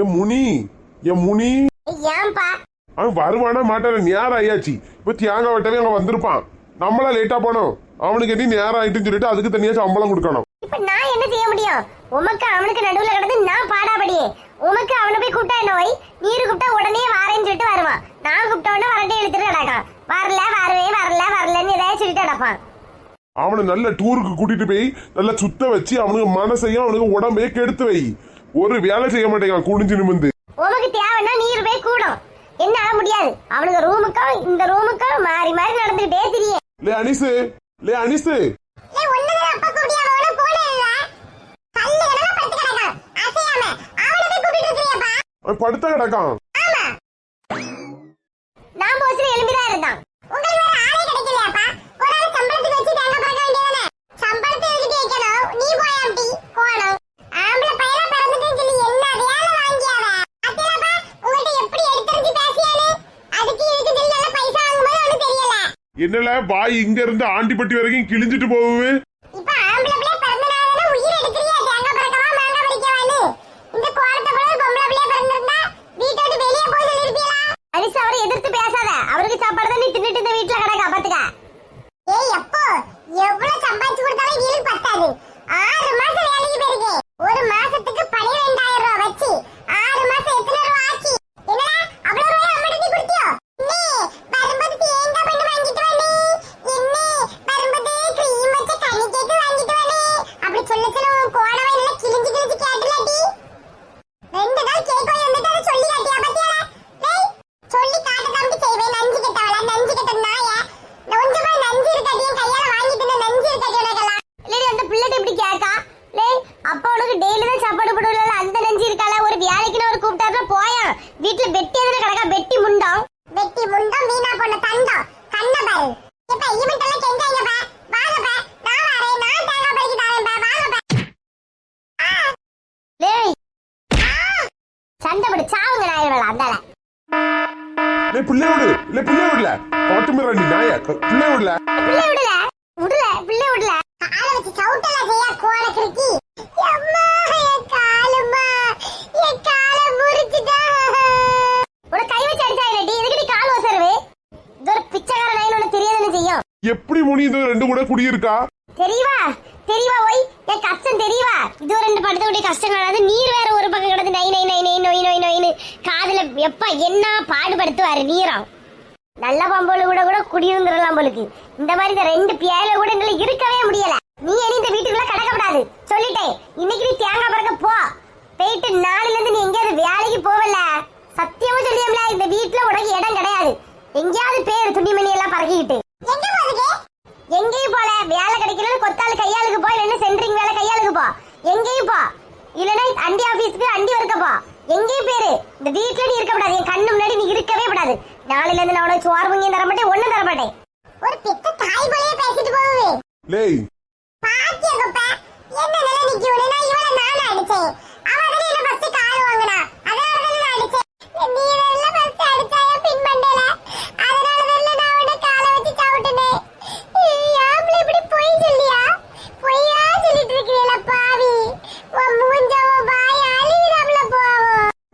என் முனி என் முனி. ஏன்பா? அவன் வருவானா மாட்டான? நேரம் ஆயாச்சு. இப்ப தேங்காய் வெட்டவே அங்க வந்திருப்பான். நம்மளா லேட்டா போனோம். அவனுக்கு என்ன நேரம் ஆயிட்டுன்னு சொல்லிட்டு அதுக்கு தனியா சம்பளம் கொடுக்கணும். இப்ப நான் என்ன செய்ய முடியும்? உமக்கு அவனுக்கு நடுவுல கிடந்து நான் பாடாபடியே உமக்கு அவனை போய் கூப்பிட்டா என்ன வை? நீரு கூப்பிட்டா உடனே வாரேன்னு சொல்லிட்டு வருவான். நான் கூப்பிட்ட உடனே வரட்டே இழுத்துட்டு கிடக்கான் வரல வரவே வரல வரலன்னு ஏதாவது சொல்லிட்டு கிடப்பான் அவனை நல்ல டூருக்கு கூட்டிட்டு போய் நல்லா சுத்த வச்சு அவனுக்கு மனசையும் அவனுக்கு உடம்பையே கெடுத்து வை. ஒரு வேலை செய்ய மாட்டேங்கான் குனிஞ்சு நிமிந்து உமக்கு தேவைன்னா நீர் போய் கூடும். என்னால முடியாது. அவனுக்கு ரூமுக்கும் இந்த ரூமுக்கும் மாறி மாறி நடந்துகிட்டே தெரியும் லே அனிசு லே அனிசு. படுத்த கிடக்கான் நான் போச்சுல எலும்பிதான் இருந்தான் உங்களுக்கு வேற ஆளே கிடைக்கலையாப்பா ஒரு ஆள் சம்பளத்துக்கு வச்சு தேங்க பறக்க வேண்டியதானே சம்பளத்தை எதுக்கு வைக்கணும் நீ போய் ஆம்டி போகணும் ஆம்பளை பையனா பிறந்துட்டு சொல்லி என்ன வேலை வாங்கியாவ அத்தியலப்பா உங்கள்ட்ட எப்படி எடுத்துரிஞ்சு பேசியானே அதுக்கு இதுக்கு சொல்லி நல்ல பைசா வாங்கும்போது ஒன்றும் தெரியல என்னல வாய் இங்க இருந்து ஆண்டிப்பட்டி வரைக்கும் கிழிஞ்சிட்டு போகுது இப்ப ஆம்பளை பிள்ளை பிறந்தனால உயிர் எடுக்கிறியா தேங்க பறக்கவா மாங்க பறிக்கவான்னு இந்த கோலத்தை போல ஒரு பொம்பளை பிள்ளைய பிறந்திருந்தா வீட்டை விட்டு வெளியே போய் சொல்லிருப்பீங்களா அரிசி அவரை எதிர்த்து பேசாத அவருக்கு சாப்பாடு தான் நீ தின்னுட்டு இந்த வீட்டுல கிடக்கா பாத்துக்க ஏய் எப்போ எவ்வளவு சம்பாதிச்சு கொடுத்தாலும் வீலுக்கு பத்தாது ஆறு மாசம் வேலைக்கு போயிருக்கு ஒரு மாசத்துக்கு பனிரெண்டாயிரம் ரூபாய் வச்சு ஆறு மாசம் எத்தனை ரூபாய் ஆச்சு என்னடா அவ்வளவு ரூபாய் அம்மடி கொடுத்தியோ இன்னே வரும்போது தேங்காய் பண்ணி வாங்கிட்டு வானே இன்னே வரும்போது க்ரீம் வச்ச கனி கேக்கு வாங்கிட்டு வானே அப்படி சொல்ல சொல்ல உன் கோணவை நல்லா கிழிஞ்சு கிழிஞ்சு ரெண்டு நாள் கேக் வாங்கி வந்துட்டு அதை சொல்லி காட்டியா பாத்தியாடா டேய் சொல்லி காட்ட தம்பி செய்வேன். நஞ்சு கெட்டவள? நஞ்சு கெட்ட நாய? கொஞ்சமா நஞ்சு இருக்காடி என் கையால வாங்கிட்டு நஞ்சு இருக்காடி உனக்கெல்லாம். இல்லை அந்த பிள்ளைட்ட இப்படி கேக்கா லே அப்பா உனக்கு டெய்லி தான் சாப்பாடு அந்த நஞ்சு இருக்கால ஒரு வேலைக்குன்னு ஒரு கூப்பிட்டாருல போயா. வீட்டுல வெட்டி எதுல கிடக்கா? வெட்டி முண்டம். வெட்டி முண்டம் வீணா போன தண்டம் கண்ண பாரு இப்ப ஈவென்ட் எல்லாம் கெஞ்சாங்க பா வாங்க பா நான் வரேன் நான் தேங்காய் பறிக்க தாரேன் பா வாங்க பா லேய் சண்டை போட்டு சாவுங்க நாயர்களா அந்தால லே பிள்ளை விடு இல்ல பிள்ளை விடல காட்டு மிராண்டி நாய க- பிள்ளை விடல பிள்ளை விடல விடல பிள்ளை விடல கால வச்சு சவுட்டல செய்யா கோல கிறுக்கி. அம்மா என் காலுமா என் கால முறிச்சுடா ஒரு கை வச்சு அடிச்சா இல்லடி எதுக்கு கால் வசருவே இது ஒரு பிச்சைக்கார நாயின் ஒண்ணு தெரியாதுன்னு செய்யும். எப்படி முனி இது ரெண்டு கூட குடியிருக்கா? தெரியவா தெரியவா ஒய் என் கஷ்டம் தெரியவா இது ஒரு ரெண்டு படுத்த கூடிய கஷ்டம் கிடையாது. நீர் வேற ஒரு பக்கம் கிடந்து நை நை நை நை நொய் நொய் நொய்னு. காதுல எப்ப என்ன பாடுபடுத்துவாரு நீரம் நல்ல பம்போல கூட கூட குடியிருந்துடலாம் போலுக்கு. இந்த மாதிரி இந்த ரெண்டு பியாயில கூட எங்களை இருக்கவே முடியல. நீ இனி இந்த வீட்டுக்குள்ள கடக்கப்படாது. சொல்லிட்டேன். இன்னைக்கு நீ தேங்காய் பறக்க போ. போயிட்டு நாளில இருந்து நீ எங்கேயாவது வேலைக்கு போவல சத்தியமா சொல்லியம்ல இந்த வீட்டுல உனக்கு இடம் கிடையாது எங்கேயாவது பேர் துணிமணி எல்லாம் பறக்கிக்கிட்டு எங்க போகுது எங்கேயும் போல வேலை கிடைக்கல கொத்தாள் கையாளுக்கு போ இல்லைன்னா சென்ட்ரிங் வேலை கையாளுக்கு போ எங்கேயும் போ இல்லைன்னா அண்டி ஆபீஸ்க்கு அண்டி ஒர்க்க போ எங்கேயும் பேரு இந்த வீட்டுல நீ இருக்க கூடாது என் கண்ணு முன்னாடி நீ இருக்கவே கூடாது நாளையில இருந்து நான் உனக்கு சோறு முங்கியும் தர மாட்டேன் ஒண்ணும் தர மாட்டேன் ஒரு பித்த தாய் போலயே பேசிட்டு போகுது லேய் பாத்தியா குப்பா என்ன நிலை நிக்கி உடனே இவள நானும் அடிச்சேன் அவ தானே என்ன ஃபர்ஸ்ட் கால் வாங்குனா அதனால தானே நான் அடிச்சேன் நீ வெல்ல ஃபர்ஸ்ட் அடிச்சாய பின் பண்ணல அதனால தானே நான் உன்னை காலை வச்சு சவுட்டுனேன் யாப்ல இப்படி பொய் சொல்லியா பொய்யா சொல்லிட்டு இருக்கீல பாவி உன் மூஞ்ச உன் வாய் அழிவிடாமல போவோம்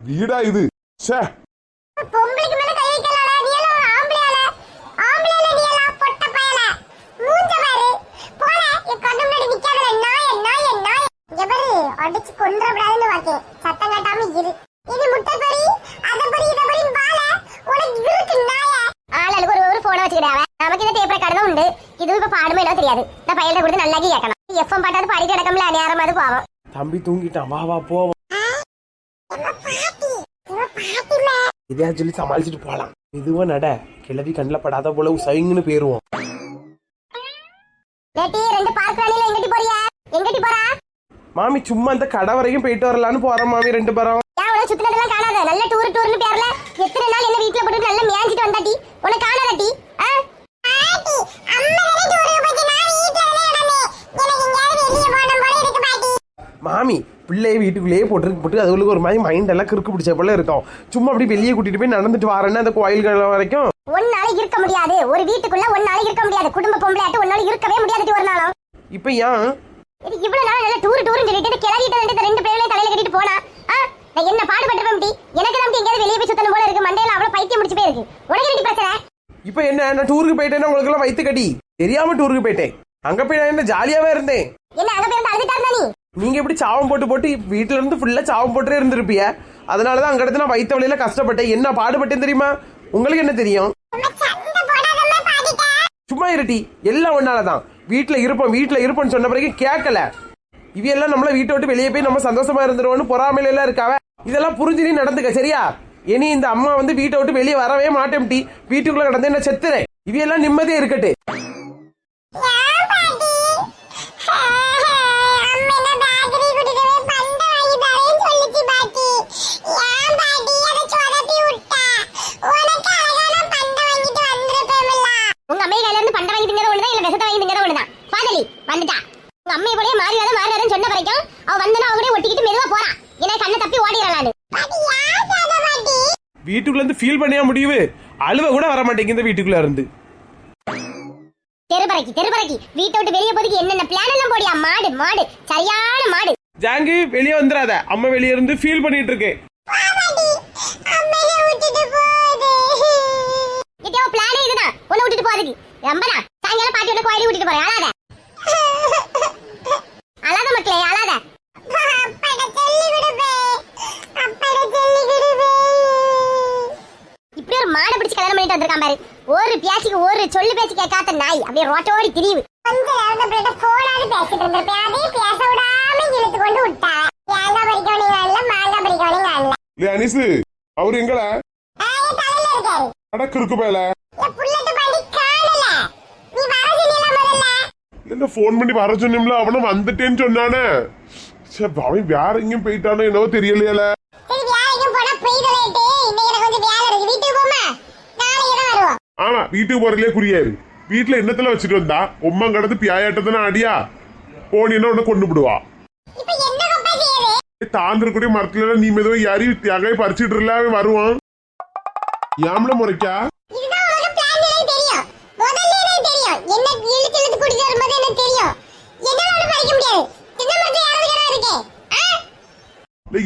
வீடா இது. ச்சே. பொம்பளைக்கு மேல கை வைக்கலாடா நீ எல்லாம் ஒரு ஆம்பளையால ஆம்பளையால நீ எல்லாம் பொட்ட பயல மூஞ்ச பாரு போல என் கண்ணு முன்னாடி நிக்காதல நாய நாய பாரு அடிச்சு கொன்றப்படாதுன்னு வாக்கேன் சத்தம் காட்டாம இரு. இது முட்டை பொரி அத பொரி இத பொரி வாழ உனக்கு இருக்கு நாய. ஆளாளுக்கு ஒரு ஒரு போன வச்சுக்கிடாவ நமக்கு இந்த டேப் ரெக்கார்டு உண்டு. இது இப்ப பாடுமே என்ன தெரியாது. நான் பையனை கொடுத்து நல்லா கேட்கணும். எஃப்எம் பாட்டாவது பாடிட்டு கிடக்கம்ல நேரம் அது போவோம். தம்பி தூங்கிட்டான். வா வா போவோம் இதையா சொல்லி சமாளிச்சுட்டு போலாம். மெதுவா நட. கிளவி கண்ணில் படாத போல சைங்குன்னு போயிருவோம் லேட்டி ரெண்டு பார்க் ராணில எங்கட்டி போறியா? போறா மாமி சும்மா இந்த கடை வரைக்கும் போயிட்டு வரலான்னு போறோம் மாமி ரெண்டு பேரும். சுத்தினதெல்லாம் காணாத. நல்ல டூர் டூர்னு பேர்ல எத்தனை நாள் என்ன வீட்ல போட்டு நல்லா மேய்ஞ்சிட்டு வந்தாட்டி? உனக்கு காணாதட்டி ஆ? மாமி பிள்ளைய வீட்டுக்குள்ளேயே போட்டு போட்டு அதுகளுக்கு ஒரு மாதிரி மைண்ட் எல்லாம் கிறுக்கு பிடிச்ச போல இருக்கும். சும்மா அப்படி வெளியே கூட்டிட்டு போய் நடந்துட்டு வரேன்னு அந்த கோயில்கள் வரைக்கும். நாளைக்கு இருக்க முடியாது. ஒரு வீட்டுக்குள்ள நாளைக்கு இருக்க முடியாது. குடும்ப பொம்பளையாட்டு நாளைக்கு இருக்கவே முடியாது ஒரு நாளும். இப்ப ஏன் இது இவ்வளவு நாள் நல்ல டூர் டூர்னு சொல்லிட்டு கிளறிட்டு வந்து இந்த ரெண்டு பேரையும் தலையில கட்டிட்டு போனா? நான் என்ன பாடுபட்டிருப்பேன் போகலாம் டி எனக்கு தான் எங்கேயாவது வெளியே போய் சுத்தணும் போல இருக்கு. மண்டையில அவ்வளவு பைத்தியம் முடிச்சு போயிருக்கு. உனக்கு என்ன பிரச்சனை? இப்போ என்ன நான் டூருக்கு போயிட்டேன்னா உங்களுக்கு எல்லாம் வயிற்று கடி தெரியாம டூருக்கு போயிட்டேன். அங்க போய் நான் என்ன ஜாலியாவே இருந்தேன். என்ன அங்க போய் அழுதுட்டாருந்தா நீ? நீங்க எப்படி சாவம் போட்டு போட்டு வீட்டுல இருந்து ஃபுல்லா சாவம் போட்டே இருந்திருப்பிய? அதனாலதான் அங்க இடத்துல நான் வயிற்று வழியில கஷ்டப்பட்டேன். என்ன பாடுபட்டேன் தெரியுமா? உங்களுக்கு என்ன தெரியும்? சும்மா இருட்டி எல்லாம் ஒன்னாலதான் வீட்டில் இருப்போம் வீட்டில் இருப்போம்னு சொன்ன பிறகு கேட்கல. இவையெல்லாம் நம்மள வீட்டை விட்டு வெளியே போய் நம்ம சந்தோஷமா இருந்துருவோம்னு பொறாமையில எல்லாம் இருக்காவ? இதெல்லாம் புரிஞ்சு நீ நடந்துக்க சரியா? இனி இந்த அம்மா வந்து வீட்டை விட்டு வெளியே வரவே மாட்டேன் டி வீட்டுக்குள்ள கிடந்து என்ன செத்துறேன் இவையெல்லாம் நிம்மதியா இருக்கட்டு உங்க அம்மை கையில இருந்து பண்டை வாங்கி திங்கறது ஒண்ணுதான் இல்ல விஷத்தை வாங்கி திங்கறது ஒண்ணுதான் பாதலி வந்துட்டா உங்க அம்மை கூட மாறிடாத மாறிடாதன்னு சொன்ன வரைக்கும் அவ வந்தனா அவங்க கூட ஒட்டிக்கிட்டு மெதுவா போறான் ஏன்னா கண்ணை தப்பி ஓடிடலான்னு வீட்டுக்குள்ள இருந்து ஃபீல் பண்ணியா முடியுது? அழுவ கூட வர மாட்டேங்குது இந்த வீட்டுக்குள்ள இருந்து. தெருபறைக்கு தெருபறைக்கு வீட்டை விட்டு வெளியே போறதுக்கு என்னென்ன பிளான் எல்லாம் போடியா? மாடு மாடு. சரியான மாடு. ஜாங்கு வெளியே வந்துடாத அம்மா வெளியே இருந்து ஃபீல் பண்ணிட்டு இருக்கேன். இதோ பிளானே இதுதான். உன்னை விட்டுட்டு போறதுக்கு ரொம்பதா சாயங்காலம் பாட்டியோட கோயிலுக்கு விட்டுட்டு போறேன். அழாத. அழாத மக்களே அழாத இப்படி ஒரு மாடை பிடிச்சு கல்யாணம் பண்ணிட்டு வந்திருக்கான் பாரு ஒரு பேச்சுக்கு ஒரு சொல்லு பேச்சு கேட்காத நாய். அப்படியே ரோட்டோடி திரிவு கொஞ்ச நேரம் பிள்ளை போனாது பேசிட்டு இருந்திருப்பேன். அதே பேச விடாம இழுத்து கொண்டு விட்டா. தேங்காய் பறிக்கவனீங்க இல்ல மாங்காய் பறிக்கவனீங்க இல்ல இல்ல அனிசு அவர் இருக்காரு. அடக்கு இருக்கு பேல என்ன ஃபோன் பண்ணி வர சொன்னோம்ல? அவனும் வந்துட்டேன்னு சொன்னானே. சே அவன் வேற எங்கேயும் போயிட்டானோ என்னவோ தெரியலையால. ஆமா வீட்டுக்கு போறதுலயே குறியாரு வீட்டுல என்னத்துல வச்சுட்டு வந்தா உம்மா கடந்து பியாயாட்டத்தானே அடியா? போனீன்னா உன்னை கொண்டு விடுவா? தாந்திரக்கூடிய மரத்துல நீ மெதுவா யாரி தியாகை பறிச்சிட்டு அவன் வருவான். யாமல முறைக்கா?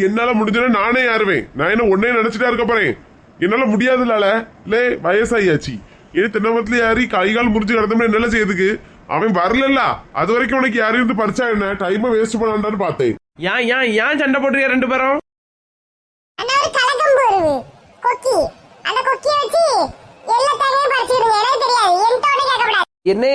என்னால? இல்ல முடிஞ்சனா நானே யாருவேன் நான் என்ன ஒன்னே நினைச்சிட்டா இருக்க போறேன்? என்னால முடியாதுலால. இல்ல வயசாயாச்சு. ஏன் தென்னமரத்துல யாரி கை கால் முறிஞ்சு கிடந்தோம்னா என்னால செய்யுதுக்கு அவன் வரலல்ல. அது வரைக்கும் உனக்கு யாரும் இருந்து பறிச்சா என்ன? டைமை வேஸ்ட் பண்ணான்னு பார்த்தேன். ஏன் ஏன் ஏன் சண்டை போட்டுறியா ரெண்டு பேரும்? என்ன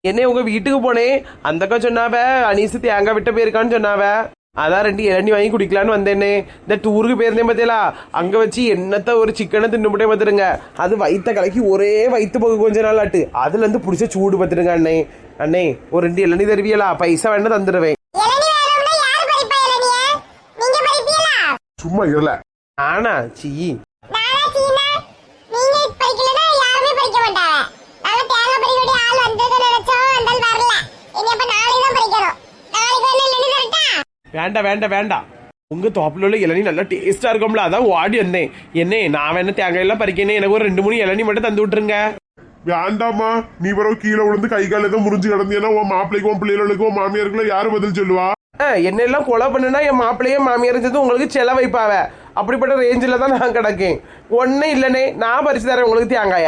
என்ன உங்க வீட்டுக்கு போனேன். அந்தக்கா சொன்னாவ அனீசு தேங்காய் விட்ட போயிருக்கான்னு சொன்னாவ. அதான் ரெண்டு இளநி வாங்கி குடிக்கலான்னு வந்தேனே இந்த டூருக்கு போயிருந்தேன் பார்த்தீங்களா அங்க வச்சு என்னத்த ஒரு சிக்கனை தின்னுபிட்டே பார்த்துருங்க அது வயித்த கலக்கி ஒரே வயிற்று போக கொஞ்ச நாள் ஆட்டு அதுல இருந்து பிடிச்ச சூடு பார்த்துருங்க அண்ணே அண்ணே ஒரு ரெண்டு இளநி தருவியலா பைசா வேணா தந்துடுவேன் சும்மா இருல ஆனா சீ நானா சீனா நீங்க பறிக்கலனா யாருமே பறிக்க மாட்டாங்க நாங்க தேங்காய் பறிக்கக்கூடிய ஆள் வந்ததை நினைச்சோம் அந்த ஆள் வரல இனி அப்ப நாளைக்கு தான் பறிக்கணும் நாளைக்கு வந்து இளநீ தரட்டா வேண்டாம் வேண்டாம் வேண்டாம் உங்க தோப்புல உள்ள இளநீ நல்லா டேஸ்டா இருக்கும்ல. அதான் ஓடி வந்தேன் என்ன நான் வேணா தேங்காய் எல்லாம் பறிக்கணும் எனக்கு ஒரு ரெண்டு மூணு இளநீ மட்டும் தந்து விட்டுருங்க. வேண்டாமா நீ பிறகு கீழே விழுந்து கை கால் ஏதோ முறிஞ்சு கிடந்தீங்கன்னா உன் மாப்பிள்ளைக்கும் உன் பிள்ளைகளுக்கும் உன் மாமியாருக்குள்ள யாரு பதில் சொல்லுவா? ஆ, என்னெல்லாம் கொலை பண்ணுனா என் மாப்பிள்ளையும் மாமியார் இருந்தது உங்களுக்கு செலவைப்பாவ அப்படிப்பட்ட ரேஞ்சில் தான் நான் கிடக்கேன். ஒன்றும் இல்லைனே நான் பறிச்சு தரேன் உங்களுக்கு தேங்காய.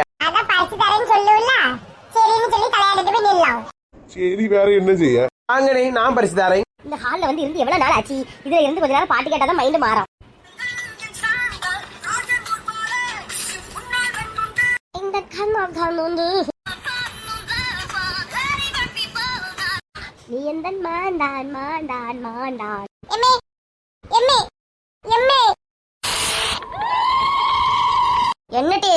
சரி வேற என்ன செய்ய? வாங்கனே நான் பரிசு தரேன் இந்த ஹால்ல வந்து இருந்து எவ்வளவு நாள் ஆச்சு? இதுல இருந்து கொஞ்ச நேரம் பாட்டு கேட்டாதான் மைண்ட் மாறும். இந்த கண்ணா தான் வந்து நீ எந்த மாண்டான் மாண்டான் மாண்டான் எம்மே எம்மே எம்மே என்னடி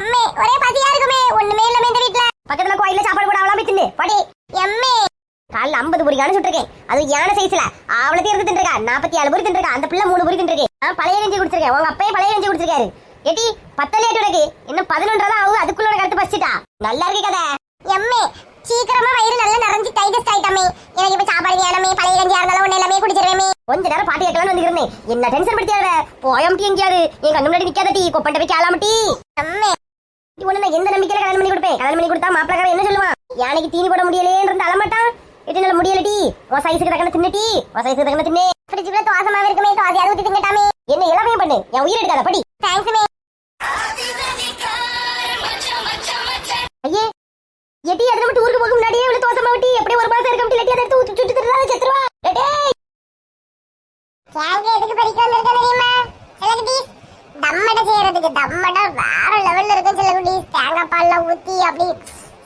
அம்மே ஒரே பசியா இருக்குமே ஒண்ணுமே இல்லாம இந்த வீட்ல பக்கத்துல கோயில்ல சாப்பாடு கூட அவளாம் தின்னு படி எம்மே காலைல ஐம்பது சுட்டிருக்கேன் அது யானை சைஸ்ல அவ்வளவு எடுத்து தின்றுக்கா நாற்பத்தி ஏழு பொரி தின்றுக்கா அந்த பிள்ளை மூணு பொரி தின்றுக்கேன் பழைய கஞ்சி குடிச்சிருக்கேன் உங்க அப்பயே பழைய கஞ்சி குடிச்சிருக்காரு எட்டி ஏட்டி பத்தலேட்டு உனக்கு? இன்னும் பதினொன்றா ஆகும் அதுக்குள்ள உனக்கு அடுத்து பசிட்டா நல்லா இருக்கு கதை. எம்மே சீக்கிரமா வயிறு நல்லா நிறைஞ்சு டைஜஸ்ட் ஆயிட்டாமே. எனக்கு இப்ப சாப்பாடு வேணுமே பழைய கஞ்சியா இருந்தாலும் ஒண்ணு எல்லாமே குடிச்சிருவேமே. கொஞ்ச நேரம் பாட்டு கேட்கலாம்னு வந்துருந்தேன் என்ன டென்ஷன் படுத்தியாத? போயம் டீ எங்கேயாவது? என் கண்ணு முன்னாடி நிக்காத டீ. கொப்பண்ட போய் கேளாம டீ. அம்மே இது ஒண்ணு நான் எந்த நம்பிக்கையில கல்யாணம் பண்ணி கொடுப்பேன்? கல்யாணம் பண்ணி கொடுத்தா மாப்பிள்ளக்காரன் என்ன சொல்லுவான்? யானைக்கு தீனி போட முடியலேன்னு இருந்து அலமாட்டான் எட்டு முடியலடி. உன் சைஸுக்கு தக்கன தின்னுடி உன் சைஸுக்கு தக்கன தின்னு. ஃப்ரிட்ஜுக்குள்ள தோசை மாவு இருக்குமே தோசையாவது ஊத்தி திங்கட்டாமே என்ன இளவையும் பண்ணு. என் உயிர் எடுக்காத படி. தேங்க்ஸ் மே. ஐயே எட்டி அதுல மட்டும் ஊருக்கு போக முன்னாடியே இவ்வளவு தோசை மாவட்டி எப்படி ஒரு மாசம் இருக்க முடியல அதை எடுத்து ஊத்தி சுட்டு திருடாத செத்துருவா. டேய் கேங்க எதுக்கு படிக்க வந்திருக்க தெரியுமா? சிலகுட்டி தம்மட செய்யறதுக்கு தம்மட வேற லெவல்ல இருக்கும் சிலகுட்டி தேங்காய் பால்ல ஊத்தி அப்படி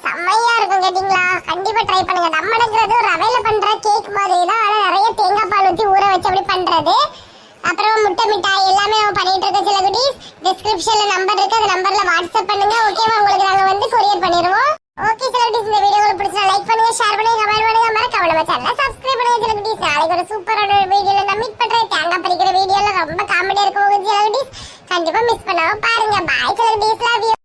செம்மையா இருக்கும் கேட்டிங்களா? கண்டிப்பா ட்ரை பண்ணுங்க. தம்மடங்கிறது ரவையில பண்ற கேக் மாதிரி தான். ஆனா நிறைய தேங்காய் பால் ஊத்தி ஊற வச்சு அப்படி பண்றது. அப்புறம் முட்டை மிட்டாய் எல்லாமே நம்ம பண்ணிட்டு இருக்கோம் சில குட்டீஸ் டிஸ்கிரிப்ஷன்ல நம்பர் இருக்கு. அந்த நம்பர்ல வாட்ஸ்அப் பண்ணுங்க. ஓகேவா உங்களுக்கு நாங்க வந்து கொரியர் பண்ணிடுவோம். ஓகே சில குட்டீஸ் இந்த வீடியோ உங்களுக்கு பிடிச்சா லைக் பண்ணுங்க ஷேர் பண்ணுங்க கமெண்ட் பண்ணுங்க. மறக்காம நம்ம சேனலை சப்ஸ்கிரைப் பண்ணுங்க சில குட்டீஸ் நாளைக்கு ஒரு சூப்பரான வீடியோல நான் மீட் பண்றேன். தேங்காய் பறிக்கிற வீடியோல ரொம்ப காமெடியா இருக்கும் சில குட்டீஸ் கண்டிப்பா மிஸ் பண்ணாம பாருங்க. பாய் சில குட்டீஸ் லவ் யூ